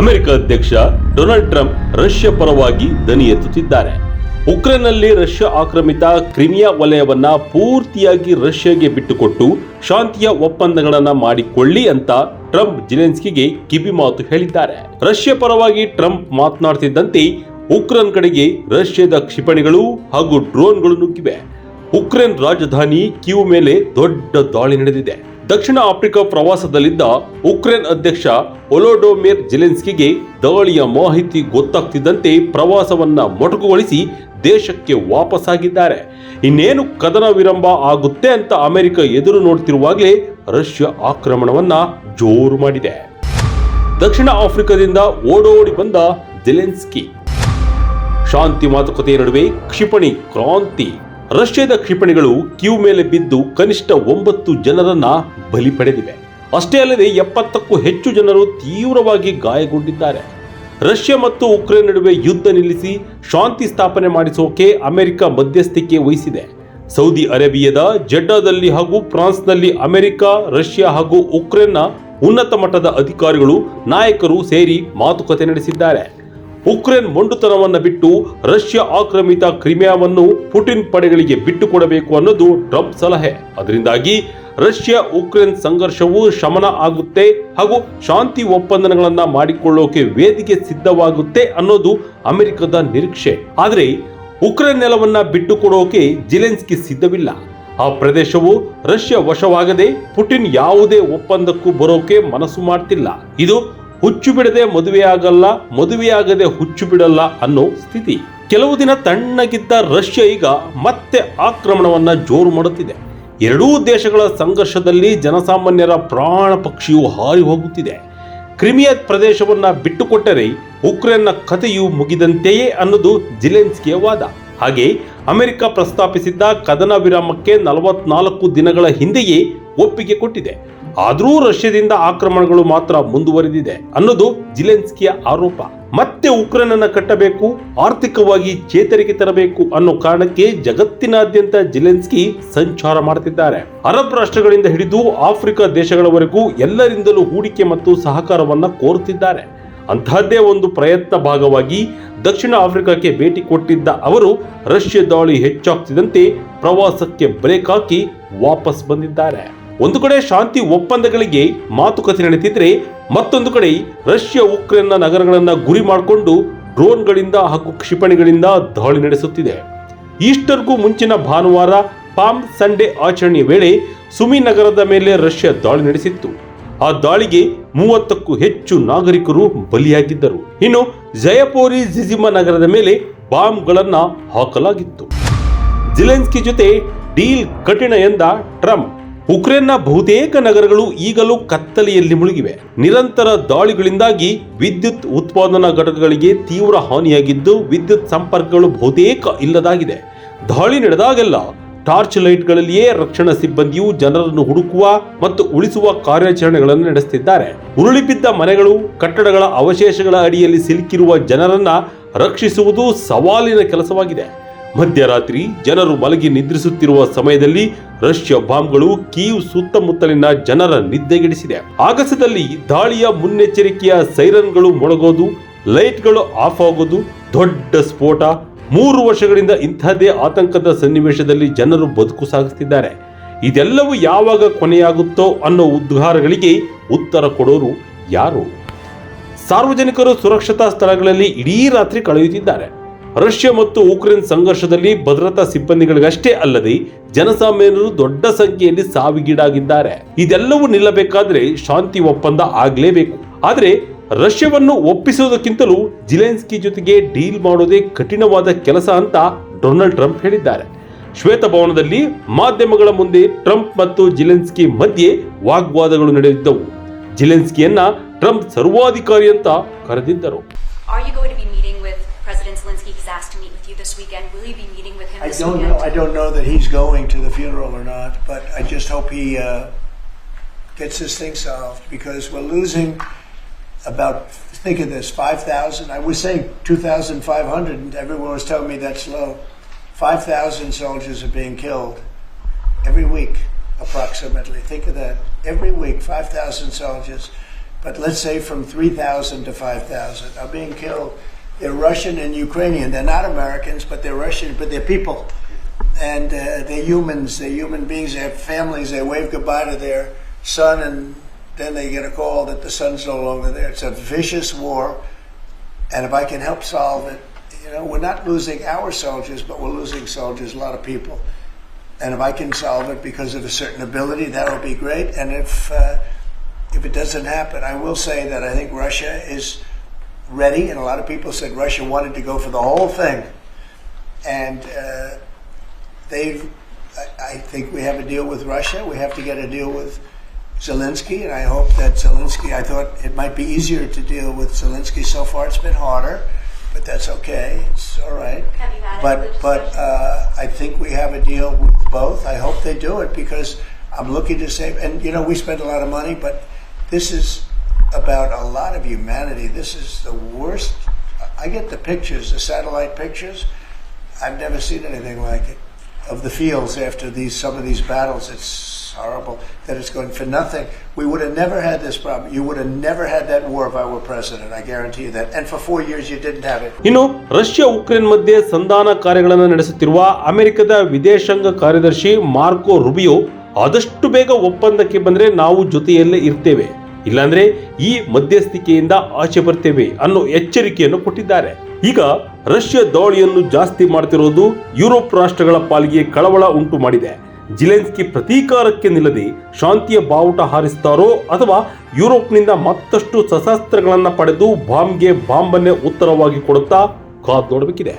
America ಅಧ್ಯಕ್ಷ Donald Trump Russia ಪರವಾಗಿ ದನಿ ಎತ್ತುತ್ತಿದ್ದಾರೆ. ಉಕ್ರೇನ್ನಲ್ಲಿ ರಷ್ಯಾ ಆಕ್ರಮಿತ ಕ್ರಿಮಿಯಾ ವಲಯವನ್ನ ಪೂರ್ತಿಯಾಗಿ ರಷ್ಯಾಗೆ ಬಿಟ್ಟುಕೊಟ್ಟು ಶಾಂತಿಯ ಒಪ್ಪಂದಗಳನ್ನ ಮಾಡಿಕೊಳ್ಳಿ ಅಂತ ಟ್ರಂಪ್ ಜಿಲೆನ್ಸ್ಕಿಗೆ ಕಿವಿಮಾತು ಹೇಳಿದ್ದಾರೆ. ರಷ್ಯಾ ಪರವಾಗಿ ಟ್ರಂಪ್ ಮಾತನಾಡ್ತಿದ್ದಂತೆ ಉಕ್ರೇನ್ ಕಡೆಗೆ ರಷ್ಯಾದ ಕ್ಷಿಪಣಿಗಳು ಹಾಗೂ ಡ್ರೋನ್ಗಳು ನುಗ್ಗಿವೆ. ಉಕ್ರೇನ್ ರಾಜಧಾನಿ ಕ್ಯೂ ಮೇಲೆ ದೊಡ್ಡ ದಾಳಿ ನಡೆದಿದೆ. ದಕ್ಷಿಣ ಆಫ್ರಿಕಾ ಪ್ರವಾಸದಲ್ಲಿದ್ದ ಉಕ್ರೇನ್ ಅಧ್ಯಕ್ಷ ಒಲೋಡೋಮಿರ್ ಜೆಲೆನ್ಸ್ಕಿಗೆ ದಾಳಿಯ ಮಾಹಿತಿ ಗೊತ್ತಾಗ್ತಿದ್ದಂತೆ ಪ್ರವಾಸವನ್ನ ಮೊಟಕುಗೊಳಿಸಿ ದೇಶಕ್ಕೆ ವಾಪಸ್ಸಾಗಿದ್ದಾರೆ ಇನ್ನೇನು ಕದನ ವಿರಂಭ ಆಗುತ್ತೆ ಅಂತ ಅಮೆರಿಕ ಎದುರು ನೋಡ್ತಿರುವಾಗಲೇ ರಷ್ಯಾ ಆಕ್ರಮಣವನ್ನ ಜೋರು ಮಾಡಿದೆ. ದಕ್ಷಿಣ ಆಫ್ರಿಕಾದಿಂದ ಓಡೋಡಿ ಬಂದ ಜೆಲೆನ್ಸ್ಕಿ. ಶಾಂತಿ ಮಾತುಕತೆಯ ನಡುವೆ ಕ್ಷಿಪಣಿ ಕ್ರಾಂತಿ. ರಷ್ಯಾದ ಕ್ಷಿಪಣಿಗಳು ಕ್ಯೂ ಮೇಲೆ ಬಿದ್ದು ಕನಿಷ್ಠ ಒಂಬತ್ತು ಜನರನ್ನ ಬಲಿ ಪಡೆದಿವೆ. ಅಷ್ಟೇ ಅಲ್ಲದೆ ಎಪ್ಪತ್ತಕ್ಕೂ ಹೆಚ್ಚು ಜನರು ತೀವ್ರವಾಗಿ ಗಾಯಗೊಂಡಿದ್ದಾರೆ. ರಷ್ಯಾ ಮತ್ತು ಉಕ್ರೇನ್ ನಡುವೆ ಯುದ್ಧ ನಿಲ್ಲಿಸಿ ಶಾಂತಿ ಸ್ಥಾಪನೆ ಮಾಡಿಸೋಕೆ ಅಮೆರಿಕ ಮಧ್ಯಸ್ಥಿಕೆ ವಹಿಸಿದೆ. ಸೌದಿ ಅರೇಬಿಯಾದ ಜಡ್ಡಾದಲ್ಲಿ ಹಾಗೂ ಫ್ರಾನ್ಸ್ನಲ್ಲಿ ಅಮೆರಿಕ, ರಷ್ಯಾ ಹಾಗೂ ಉಕ್ರೇನ್ನ ಉನ್ನತ ಮಟ್ಟದ ಅಧಿಕಾರಿಗಳು ನಾಯಕರು ಸೇರಿ ಮಾತುಕತೆ ನಡೆಸಿದ್ದಾರೆ. ಉಕ್ರೇನ್ ಮೊಂಡುತನವನ್ನು ಬಿಟ್ಟು ರಷ್ಯಾ ಆಕ್ರಮಿತ ಕ್ರಿಮಿಯಾವನ್ನು ಪುಟಿನ್ ಪಡೆಗಳಿಗೆ ಬಿಟ್ಟುಕೊಡಬೇಕು ಅನ್ನೋದು ಟ್ರಂಪ್ ಸಲಹೆ. ಅದರಿಂದಾಗಿ ರಷ್ಯಾ ಉಕ್ರೇನ್ ಸಂಘರ್ಷವು ಶಮನ ಆಗುತ್ತೆ ಹಾಗೂ ಶಾಂತಿ ಒಪ್ಪಂದಗಳನ್ನ ಮಾಡಿಕೊಳ್ಳೋಕೆ ವೇದಿಕೆ ಸಿದ್ಧವಾಗುತ್ತೆ ಅನ್ನೋದು ಅಮೆರಿಕದ ನಿರೀಕ್ಷೆ. ಆದರೆ ಉಕ್ರೇನ್ ನೆಲವನ್ನ ಬಿಟ್ಟುಕೊಡೋಕೆ ಜಿಲೆನ್ಸ್ಕಿ ಸಿದ್ಧವಿಲ್ಲ. ಆ ಪ್ರದೇಶವು ರಷ್ಯಾ ವಶವಾಗದೆ ಪುಟಿನ್ ಯಾವುದೇ ಒಪ್ಪಂದಕ್ಕೂ ಬರೋಕೆ ಮನಸ್ಸು ಮಾಡ್ತಿಲ್ಲ. ಇದು ಹುಚ್ಚು ಬಿಡದೆ ಮದುವೆಯಾಗಲ್ಲ, ಮದುವೆಯಾಗದೆ ಹುಚ್ಚು ಬಿಡಲ್ಲ ಅನ್ನೋ ಸ್ಥಿತಿ. ಕೆಲವು ದಿನ ತಣ್ಣಗಿದ್ದ ರಷ್ಯಾ ಈಗ ಮತ್ತೆ ಆಕ್ರಮಣವನ್ನ ಜೋರು ಮಾಡುತ್ತಿದೆ. ಎರಡೂ ದೇಶಗಳ ಸಂಘರ್ಷದಲ್ಲಿ ಜನಸಾಮಾನ್ಯರ ಪ್ರಾಣ ಪಕ್ಷಿಯು ಹಾರಿ ಹೋಗುತ್ತಿದೆ. ಕ್ರಿಮಿಯಾ ಪ್ರದೇಶವನ್ನ ಬಿಟ್ಟುಕೊಟ್ಟರೆ ಉಕ್ರೇನ್ನ ಕಥೆಯು ಮುಗಿದಂತೆಯೇ ಅನ್ನೋದು ಜಿಲೆನ್ಸ್ಕಿಯ ವಾದ. ಹಾಗೆ ಅಮೆರಿಕ ಪ್ರಸ್ತಾಪಿಸಿದ್ದ ಕದನ ವಿರಾಮಕ್ಕೆ ನಲವತ್ನಾಲ್ಕು ದಿನಗಳ ಹಿಂದೆಯೇ ಒಪ್ಪಿಗೆ ಕೊಟ್ಟಿದೆ. ಆದರೂ ರಷ್ಯಾದಿಂದ ಆಕ್ರಮಣಗಳು ಮಾತ್ರ ಮುಂದುವರೆದಿದೆ ಅನ್ನೋದು ಜಿಲೆನ್ಸ್ಕಿಯ ಆರೋಪ. ಮತ್ತೆ ಉಕ್ರೇನ್ ಅನ್ನ ಕಟ್ಟಬೇಕು, ಆರ್ಥಿಕವಾಗಿ ಚೇತರಿಕೆ ತರಬೇಕು ಅನ್ನೋ ಕಾರಣಕ್ಕೆ ಜಗತ್ತಿನಾದ್ಯಂತ ಜಿಲೆನ್ಸ್ಕಿ ಸಂಚಾರ ಮಾಡುತ್ತಿದ್ದಾರೆ ಅರಬ್ ರಾಷ್ಟ್ರಗಳಿಂದ ಹಿಡಿದು ಆಫ್ರಿಕಾ ದೇಶಗಳವರೆಗೂ ಎಲ್ಲರಿಂದಲೂ ಹೂಡಿಕೆ ಮತ್ತು ಸಹಕಾರವನ್ನು ಕೋರುತ್ತಿದ್ದಾರೆ. ಅಂತಹದ್ದೇ ಒಂದು ಪ್ರಯತ್ನ ಭಾಗವಾಗಿ ದಕ್ಷಿಣ ಆಫ್ರಿಕಾಕ್ಕೆ ಭೇಟಿ ಕೊಟ್ಟಿದ್ದ ಅವರು, ರಷ್ಯಾ ದಾಳಿ ಹೆಚ್ಚಾಗ್ತಿದ್ದಂತೆ ಪ್ರವಾಸಕ್ಕೆ ಬ್ರೇಕ್ ಹಾಕಿ ವಾಪಸ್ ಬಂದಿದ್ದಾರೆ. ಒಂದು ಕಡೆ ಶಾಂತಿ ಒಪ್ಪಂದಗಳಿಗೆ ಮಾತುಕತೆ ನಡೆಸಿದ್ರೆ ಮತ್ತೊಂದು ಕಡೆ ರಷ್ಯಾ ಉಕ್ರೇನ್ನ ನಗರಗಳನ್ನು ಗುರಿ ಮಾಡಿಕೊಂಡು ಡ್ರೋನ್ಗಳಿಂದ ಹಾಗೂ ಕ್ಷಿಪಣಿಗಳಿಂದ ದಾಳಿ ನಡೆಸುತ್ತಿದೆ. ಈಸ್ಟರ್ಗೂ ಮುಂಚಿನ ಭಾನುವಾರ ಪಾಮ್ ಸಂಡೇ ಆಚರಣೆಯ ವೇಳೆ ಸುಮಿ ನಗರದ ಮೇಲೆ ರಷ್ಯಾ ದಾಳಿ ನಡೆಸಿತ್ತು. ಆ ದಾಳಿಗೆ ಮೂವತ್ತಕ್ಕೂ ಹೆಚ್ಚು ನಾಗರಿಕರು ಬಲಿಯಾಗಿದ್ದರು. ಇನ್ನು ಜಯಪೋರಿ ಜಿಜಿಮ ನಗರದ ಮೇಲೆ ಬಾಂಬ್ಗಳನ್ನ ಹಾಕಲಾಗಿತ್ತು. ಜಿಲೆನ್ಸ್ಕಿ ಜೊತೆ ಡೀಲ್ ಕಠಿಣ ಎಂದ ಟ್ರಂಪ್, ಉಕ್ರೇನ್ನ ಬಹುತೇಕ ನಗರಗಳು ಈಗಲೂ ಕತ್ತಲೆಯಲ್ಲಿ ಮುಳುಗಿವೆ. ನಿರಂತರ ದಾಳಿಗಳಿಂದಾಗಿ ವಿದ್ಯುತ್ ಉತ್ಪಾದನಾ ಘಟಕಗಳಿಗೆ ತೀವ್ರ ಹಾನಿಯಾಗಿದ್ದು ವಿದ್ಯುತ್ ಸಂಪರ್ಕಗಳು ಬಹುತೇಕ ಇಲ್ಲದಾಗಿದೆ. ದಾಳಿ ನಡೆದಾಗೆಲ್ಲ ಟಾರ್ಚ್ ಲೈಟ್ಗಳಲ್ಲಿಯೇ ರಕ್ಷಣಾ ಸಿಬ್ಬಂದಿಯು ಜನರನ್ನು ಹುಡುಕುವ ಮತ್ತು ಉಳಿಸುವ ಕಾರ್ಯಾಚರಣೆಗಳನ್ನು ನಡೆಸುತ್ತಿದ್ದಾರೆ. ಉರುಳಿಬಿದ್ದ ಮನೆಗಳು, ಕಟ್ಟಡಗಳ ಅವಶೇಷಗಳ ಅಡಿಯಲ್ಲಿ ಸಿಲುಕಿರುವ ಜನರನ್ನ ರಕ್ಷಿಸುವುದು ಸವಾಲಿನ ಕೆಲಸವಾಗಿದೆ. ಮಧ್ಯರಾತ್ರಿ ಜನರು ಮಲಗಿ ನಿದ್ರಿಸುತ್ತಿರುವ ಸಮಯದಲ್ಲಿ ರಷ್ಯಾ ಬಾಂಬ್ಗಳು ಕೀವ್ ಸುತ್ತಮುತ್ತಲಿನ ಜನರ ನಿದ್ದೆಗೆಡಿಸಿದೆ. ಆಗಸದಲ್ಲಿ ದಾಳಿಯ ಮುನ್ನೆಚ್ಚರಿಕೆಯ ಸೈರನ್ಗಳು ಮೊಳಗೋದು, ಲೈಟ್ಗಳು ಆಫ್ ಆಗೋದು, ದೊಡ್ಡ ಸ್ಫೋಟ ಮೂರು ವರ್ಷಗಳಿಂದ ಇಂಥದ್ದೇ ಆತಂಕದ ಸನ್ನಿವೇಶದಲ್ಲಿ ಜನರು ಬದುಕು ಸಾಗಿಸುತ್ತಿದ್ದಾರೆ ಇದೆಲ್ಲವೂ ಯಾವಾಗ ಕೊನೆಯಾಗುತ್ತೋ ಅನ್ನೋ ಉದ್ಗಾರಗಳಿಗೆ ಉತ್ತರ ಕೊಡೋರು ಯಾರು? ಸಾರ್ವಜನಿಕರು ಸುರಕ್ಷತಾ ಸ್ಥಳಗಳಲ್ಲಿ ಇಡೀ ರಾತ್ರಿ ಕಳೆಯುತ್ತಿದ್ದಾರೆ. ರಷ್ಯಾ ಮತ್ತು ಉಕ್ರೇನ್ ಸಂಘರ್ಷದಲ್ಲಿ ಭದ್ರತಾ ಸಿಬ್ಬಂದಿಗಳಿಗಷ್ಟೇ ಅಲ್ಲದೆ ಜನಸಾಮಾನ್ಯರು ದೊಡ್ಡ ಸಂಖ್ಯೆಯಲ್ಲಿ ಸಾವಿಗೀಡಾಗಿದ್ದಾರೆ. ಇದೆಲ್ಲವೂ ನಿಲ್ಲಬೇಕಾದ್ರೆ ಶಾಂತಿ ಒಪ್ಪಂದ ಆಗಲೇಬೇಕು. ಆದರೆ ರಷ್ಯಾವನ್ನು ಒಪ್ಪಿಸುವುದಕ್ಕಿಂತಲೂ ಜಿಲೆನ್ಸ್ಕಿ ಜೊತೆಗೆ ಡೀಲ್ ಮಾಡೋದೇ ಕಠಿಣವಾದ ಕೆಲಸ ಅಂತ ಡೊನಾಲ್ಡ್ ಟ್ರಂಪ್ ಹೇಳಿದ್ದಾರೆ. ಶ್ವೇತಭವನದಲ್ಲಿ ಮಾಧ್ಯಮಗಳ ಮುಂದೆ ಟ್ರಂಪ್ ಮತ್ತು ಜಿಲೆನ್ಸ್ಕಿ ಮಧ್ಯೆ ವಾಗ್ವಾದಗಳು ನಡೆದಿದ್ದವು. ಜಿಲೆನ್ಸ್ಕಿಯನ್ನ ಟ್ರಂಪ್ ಸರ್ವಾಧಿಕಾರಿ ಅಂತ ಕರೆದಿದ್ದರು. About. Think of this: five thousand. I was saying two thousand five hundred, and everyone was telling me that's low. Five thousand soldiers are being killed every week, approximately. Think of that. Every week, five thousand soldiers but let's say from 3,000 to 5,000 are being killed. They're Russian and Ukrainian. They're not Americans, but they're Russian, but they're people. And uh, they're humans. They're human beings. They have families. They wave goodbye to their son, and then they get a call that the sun's no longer there. It's a vicious war. And if I can help solve it, you know, we're not losing our soldiers, but we're losing soldiers, a lot of people. And if I can solve it because of a certain ability, that would be great. And if uh, if it doesn't happen, I will say that I think Russia is ready, and a lot of people said Russia wanted to go for the whole thing, and uh, they. I think we have a deal with Russia. We have to get a deal with Zelensky, and I hope that Zelensky. I thought it might be easier to deal with Zelensky. So far, it's been harder, but that's okay. It's all right. Have you had But but uh, I think we have a deal with both. I hope they do it because I'm looking to save. And you know, we spend a lot of money, but this is about a lot of humanity. This is the worst. I get the pictures, the satellite pictures. I've never seen anything like it of the fields after these some of these battles. It's horrible that it's going for nothing. We would have never had this problem. You would have never had that war if I were president. I guarantee you that. And for four years, you didn't have it. ಇನ್ನು Russia Ukraine ಮಧ್ಯೆ ಸಂಧಾನ ಕಾರ್ಯಗಳನ್ನು ನಡೆಸುತ್ತಿರುವ ಅಮೆರಿಕದ ವಿದೇಶಾಂಗ ಕಾರ್ಯದರ್ಶಿ Marco Rubio ಆದಷ್ಟು ಬೇಗ ಒಪ್ಪಂದಕ್ಕೆ ಬಂದರೆ ನಾವು ಜೊತೆಯಲ್ಲೇ ಇರ್ತೇವೆ ಇಲ್ಲಾಂದ್ರೆ ಈ ಮಧ್ಯಸ್ಥಿಕೆಯಿಂದ ಆಚೆ ಬರ್ತೇವೆ ಅನ್ನೋ ಎಚ್ಚರಿಕೆಯನ್ನು ಕೊಟ್ಟಿದ್ದಾರೆ ಈಗ ರಷ್ಯಾ ದಾಳಿಯನ್ನು ಜಾಸ್ತಿ ಮಾಡ್ತಿರೋದು ಯುರೋಪ್ ರಾಷ್ಟ್ರಗಳ ಪಾಲಿಗೆ ಕಳವಳ ಉಂಟು ಮಾಡಿದೆ ಜಿಲೆನ್ಸ್ಕಿ ಪ್ರತೀಕಾರಕ್ಕೆ ನಿಲ್ಲದೆ ಶಾಂತಿಯ ಬಾವುಟ ಹಾರಿಸ್ತಾರೋ ಅಥವಾ ಯುರೋಪ್ನಿಂದ ಮತ್ತಷ್ಟು ಸಶಸ್ತ್ರಗಳನ್ನು ಪಡೆದು ಬಾಂಬ್ಗೆ ಬಾಂಬನ್ನೇ ಉತ್ತರವಾಗಿ ಕೊಡುತ್ತಾ ಕಾದ್ ನೋಡಬೇಕಿದೆ.